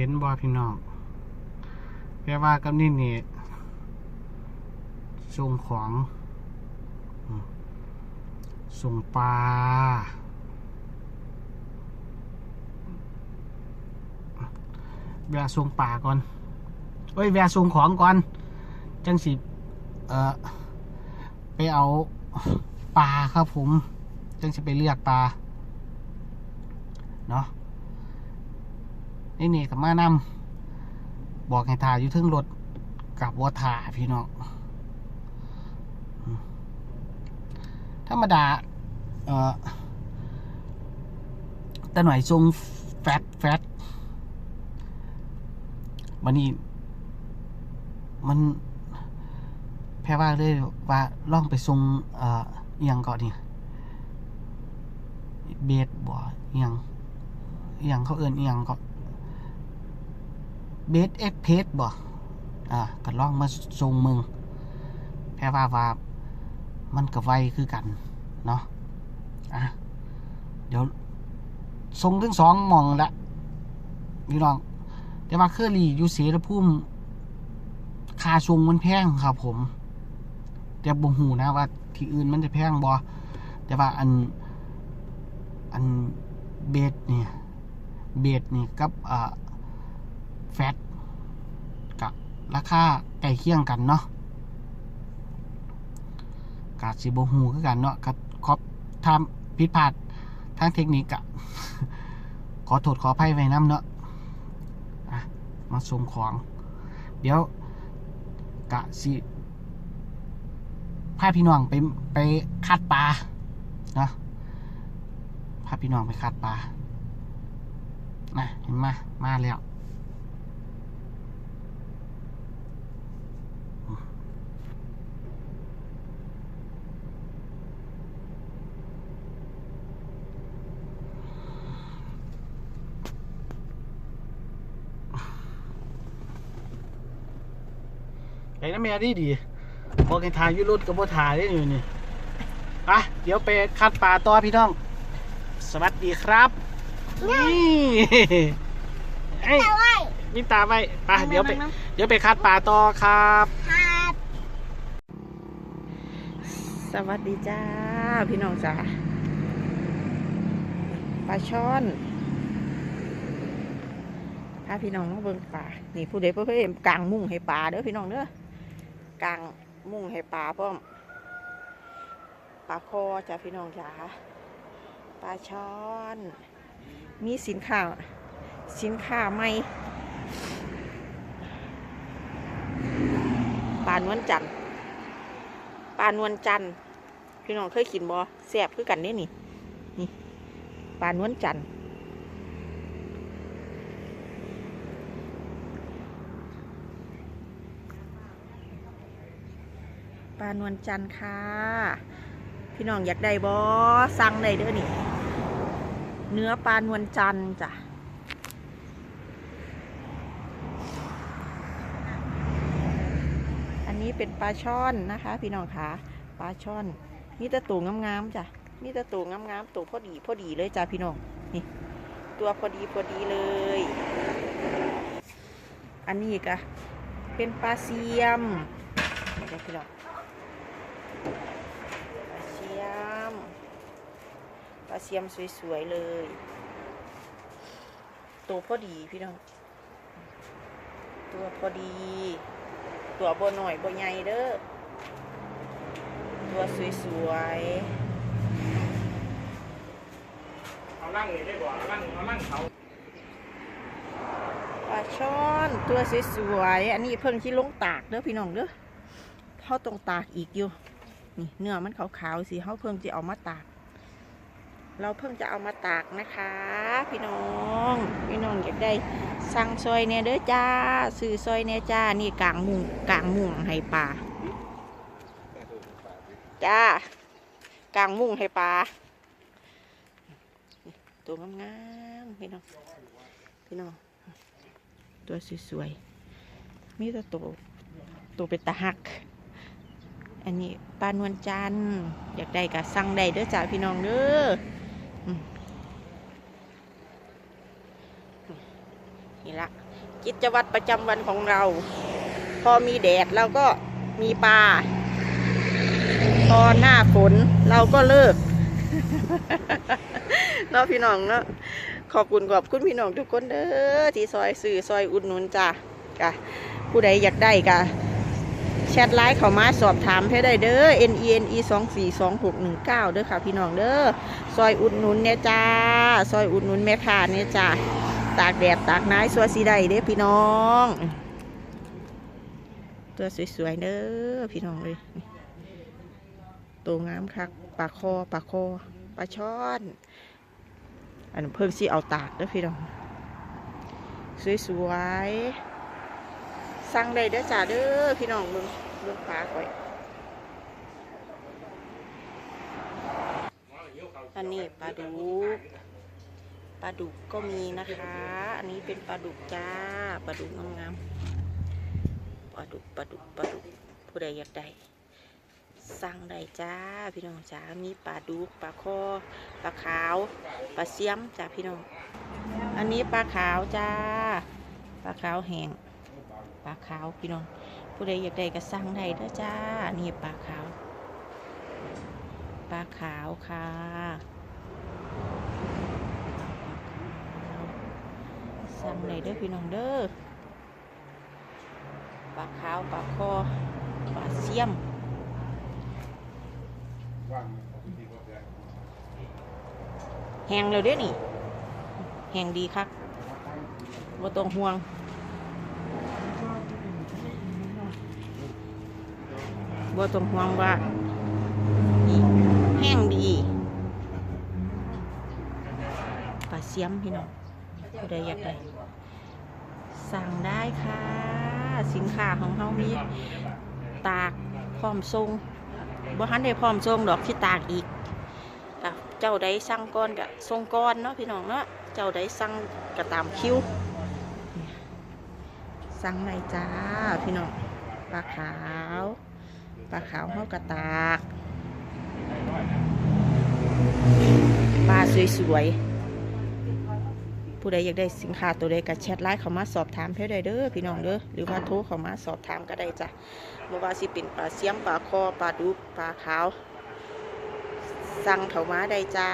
เห็นบ่พี่น้องแปลว่ากับนี่นี่ส่งของส่งปลาแวะส่งปลาก่อน เอ้ยแวะส่งของก่อน จังสิ เอ่อ ไปเอาปลาครับผม จังสิไปเลือกปลา เนาะ นี่นี่กับมานำบอกให้ถ่ายอยู่ทึงรถกับวัวถ่าพี่น้องธรรมดา เอ่อแต่หน่อยทรงแฟตแฟตวันนี้มันแพ้ว่าเลยว่าล่องไปทรงเอ่อเอียงก่อนนี่เบสบ่เอียงเอียงเขาเอื่นเอียงก็ เบสเอ็กเพสบ่อ่าก็ลองมาทรงมึงแพ้ว่าว่ามันก็ไวคือกัน เนาะอะเดี๋ยวทรงทั้งสองมองละพี่น้อง แต่ว่าเครือรี่อยู่เสียภูมิค่าทรงมันแพงครับผม แต่บ่หูนะว่า ที่อื่นมันจะแพงบ่แต่ว่าอัน อันเบสเนี่ย เบสนี่กับอ่า แฟตกับราคาใกล้เคียงกันเนาะกาสิบหูคือกันเนาะกับขอทำผิดพลาดทางเทคนิคกะขอโทษขออภัยไว้น้ำเนาะอะมาส่งของ เดี๋ยวกะสิพาพี่น้องไปไปคัดปลานะพาพี่น้องไปคัดปลานะเห็นไหมามาแล้ว น้ำแม่ดีดีบอกให้ทายอยุรุดกับบ่ถ่ายได้อยู่นี่อะเดี๋ยวไปคัดปลาต่อพี่น้อง สวัสดีครับนี่เอ้ยแต่ว่ามีตาไว้ไปเดี๋ยวไปนั่งเดี๋ยวไปคัดปลาต่อครับครับสวัสดีจ้า พี่น้องจ้าปลาช่อนพาพี่น้องมาเบิ่งปลานี่ผู้ใดเพื่อเห็นกลางมุ้งให้ปลาเด้อพี่น้องเด้อ กลางมุ้งให้ปลาพร้อมปลาคอจ้าพี่น้องจ้าปลาช่อน มีสินค้า สินค้าใหม่ปลานวลจันปลานวลจันพี่น้องเคยกินบ่แซ่บคือกันเด้นี่นี่ปลานวลจันทร์ ปลานวลจันทร์ค่ะ พี่น้องอยากได้บ่สั่งได้เด้อนี่ เนื้อปลานวลจันทร์จ้ะอันนี้เป็นปลาช่อนนะคะ พี่น้องคะปลาช่อนมีแต่ตัวงามๆจ้ะมีแต่ตัวงามๆตัวพอดีพอดีเลยจ้ะพี่น้องนี่ ตัวพอดีพอดีเลย อันนี้ก็เป็นปลาเสียมเดี๋ยวพี่น้อง ปลาเสียมปลาเสียมสวยๆเลยตัวพอดีพี่น้อง ตัวพอดี ตัวบหน่อยบใหญ่เด้อ ตัวสวยเอาล่างเลยได้บ่เอาล่างเอาล่างเขาๆปลาช่อนตัวสวยๆ อันนี้เพิ่งที่ลงตากเด้อพี่น้องเด้อเขาต้องตากอีกอยู่ นี่เนื้อมันขาวๆสิเขาเพิ่งจะเอามาตาก เราเพิ่งจะเอามาตากนะคะ พี่น้องพี่น้องอยากได้สั่งซอยเนี่ยเด้อจ้าซื้อซอยเนี่ยจ้านี่กลางมุงกลางมุงให้ปลาจ้ากลางมุงให้ปลาตัวงามๆพี่น้องพี่น้องตัวสวยๆมีแต่ตัวตัวเป็นตาหัก อันนี้ปลานวลจันทร์อยากได้ก็สั่งได้เด้อจ้าพี่น้องเด้อนี่ละกิจวัตรประจำวันของเรา พอมีแดดเราก็มีปลาพอหน้าฝนเราก็เลิกเนาะพี่น้องเนาะขอบคุณขอบคุณพี่น้องทุกคนเด้อที่ซอยสื่อซอยอุดหนุนจ้ะกะผู้ใดอยากได้กะ ชทไลน์เขามาสอบถามให้ได้เด้อ n e n e 2 4 2 6 1 9เก้าเด้อค่ะพี่น้องเด้อ ซอยอุดหนุนเนี่ยจ้า ซอยอุดหนุนแม่ค้าเนี่ยจ้า ตากแดดตากน้ำสัวสีได้เด้อพี่น้อง ตัวสวยๆเด้อพี่น้องเลย ตัวงามคักปลาคอปลาคอปลาช่อน อันนนเพิ่งสิเอาตากเด้อพี่น้อง สวยๆ สั่งได้เด้อจ้าเด้อพี่น้องเบิ่งเบิ่งปลาก่อยอันนี้ปลาดุกปลาดุกก็มีนะคะ อันนี้เป็นปลาดุกจ้าปลาดุกงามๆปลาดุกปลาดุกปลาดุกผู้ใดอยากได้สั่งได้จ้าพี่น้องจ้ามีปลาดุกปลาคอปลาขาวปลาเสียมจ้าพี่น้อง อันนี้ปลาขาวจ้าปลาขาวแห้ง ปลาขาวพี่น้อง ผู้ใดอยากได้ก็สั่งได้เด้อจ้า นี่ปลาขาว ปลาขาวค่ะสั่งได้เด้อพี่น้องเด้อ ปลาขาวปลาคอปลาเสียมแหงแล้วเด้อนี่แหงดีคักบ่ต้องห่วง บ่ต้องห่วงว่าแห้งดีปลาเสียมพี่น้องผู้ใดอยากได้สั่งได้ค่ะ สินค้าของเขามีตากพร้อมทรงบ่ทันได้พร้อมทรงดอกที่ตากอีกเจ้าใดสั่งก้อนกับทรงก้อนเนาะพี่น้องเนาะเจ้าใดสั่งก็ตามคิวสั่งได้จ้าพี่น้องปลาขาว ปลาขาวเฮากระตากปลาสวยๆ ผู้ใดอยากได้สินค้าตัวใดก็แชทไลน์เขามาสอบถามเพื่อได้เด้อพี่น้องเด้อหรือว่าโทรเขามาสอบถามก็ได้จ้ะบ่ว่าสิเป็นปลาเสียมปลาคอปลาดุกปลาขาว สั่งเขามาได้จ้า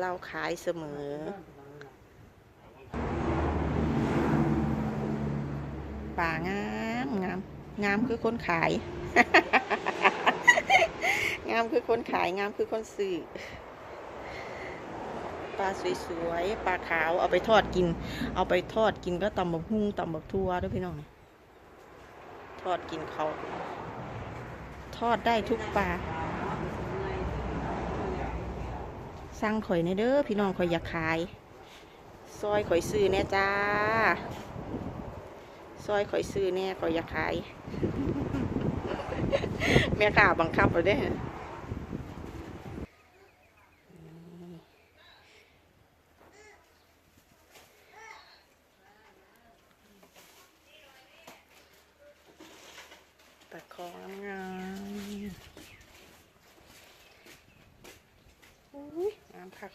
เราขายเสมอป่างามงาม งามคือคนขาย งามคือคนขาย งามคือคนซื้อปลาสวยๆ ปลาขาวเอาไปทอดกิน เอาไปทอดกินก็ตำบักฮุ่งตำบักทั่วด้วยพี่น้องทอดกินเขา ทอดได้ทุกปลาสั่งข่อยในเด้อพี่น้องข่อยอยากขาย ซอยข่อยซื้อเนี่ยจ้า ซอยข่อยซื้อเนี่ยข่อยอยากขายแม่ค้าบังคับเราได้อตะคองงามอุ้ยงามคัก